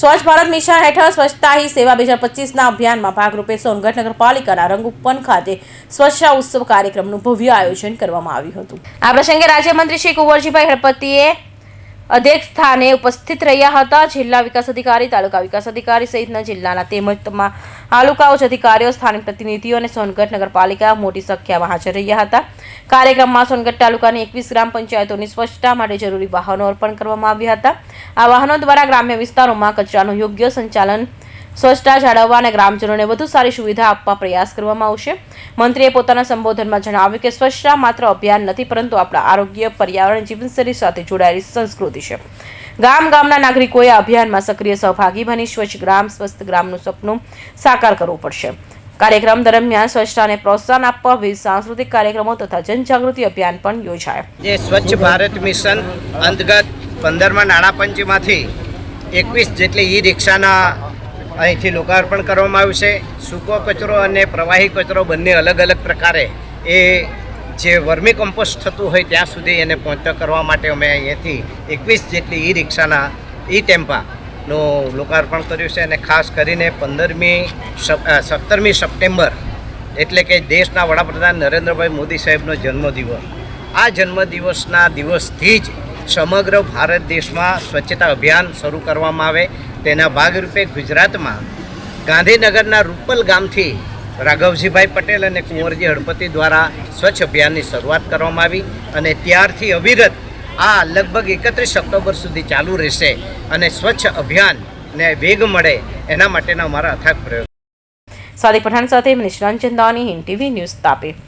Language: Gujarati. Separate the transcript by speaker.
Speaker 1: સ્વચ્છ ભારત મિશન હેઠળ સ્વચ્છતા હી સેવા બે હજાર પચીસના અભિયાનમાં ભાગરૂપે સોનગઢ નગરપાલિકાના રંગુપન ખાતે સ્વચ્છતા ઉત્સવ કાર્યક્રમનું ભવ્ય આયોજન કરવામાં આવ્યું હતું. આ પ્રસંગે રાજ્યમંત્રી શ્રી કુંવરજીભાઈ હળપતિએ અધ્યક્ષ સ્થાને ઉપસ્થિત રહ્યા હતા. જિલ્લા વિકાસ અધિકારી, તાલુકા વિકાસ અધિકારી સહિતના જિલ્લાના તેમજ તાલુકાઓ જ અધિકારીઓ, સ્થાનિક પ્રતિનિધિઓ અને સોનગઢ નગરપાલિકા મોટી સંખ્યામાં હાજર રહ્યા હતા. કાર્યક્રમમાં સોનગઢ તાલુકાની એકવીસ ગ્રામ પંચાયતોની સ્વચ્છતા માટે જરૂરી વાહનો અર્પણ કરવામાં આવ્યા હતા. આ વાહનો દ્વારા ગ્રામ્ય વિસ્તારોમાં કચરાનું યોગ્ય સંચાલન, સ્વચ્છતા જાળવવા અને ગ્રામજનોને વધુ સારી સુવિધા આપવા પ્રયાસ કરવામાં આવશે. મંત્રીએ પોતાના સંબોધનમાં જણાવ્યું કે સ્વચ્છતા માત્ર અભિયાન નથી, પરંતુ આપણા આરોગ્ય, પર્યાવરણ, જીવનશૈલી સાથે જોડાયેલી સંસ્કૃતિ છે. ગામ ગામના નાગરિકોએ અભિયાનમાં સક્રિય સહભાગી બની સ્વચ્છ ગ્રામ, સ્વસ્થ ગ્રામનું સપનું સાકાર કરવું પડશે. કાર્યક્રમ દરમિયાન સ્વચ્છતાને પ્રોત્સાહન આપવા વિવિધ સાંસ્કૃતિક કાર્યક્રમો તથા જનજાગૃતિ અભિયાન પણ યોજાય.
Speaker 2: જે સ્વચ્છ ભારત મિશન અંતર્ગત પંદરમાં નાણાપંચમાંથી એકવીસ જેટલી ઈ રિક્ષાના અહીંથી લોકાર્પણ કરવામાં આવ્યું છે. સૂકો કચરો અને પ્રવાહી કચરો બંને અલગ અલગ પ્રકારે એ જે વર્મી કમ્પોસ્ટ થતું હોય ત્યાં સુધી એને પહોંચતા કરવા માટે અમે અહીંયાથી એકવીસ જેટલી ઈ રિક્ષાના ઈ ટેમ્પાનું લોકાર્પણ કર્યું છે અને ખાસ કરીને પંદરમી સત્તરમી સપ્ટેમ્બર એટલે કે દેશના વડાપ્રધાન નરેન્દ્રભાઈ મોદી સાહેબનો જન્મદિવસ. આ જન્મદિવસના દિવસથી જ સમગ્ર ભારત દેશમાં સ્વચ્છતા અભિયાન શરૂ કરવામાં આવે. તેના ભાગરૂપે ગુજરાતમાં ગાંધીનગરના રૂપલ ગામથી રાઘવજીભાઈ પટેલ અને કુંવરજી હળપતિ દ્વારા સ્વચ્છ અભિયાનની શરૂઆત કરવામાં આવી અને ત્યારથી અવિરત આ લગભગ એકત્રીસ ઓક્ટોબર સુધી ચાલુ રહેશે અને સ્વચ્છ અભિયાનને વેગ મળે એના માટેના અમારા અથાગ પ્રયોગ.
Speaker 1: સાદી પઠાણ સાથે મનીષ રંજન દાની ટીવી ન્યૂઝ તાપી.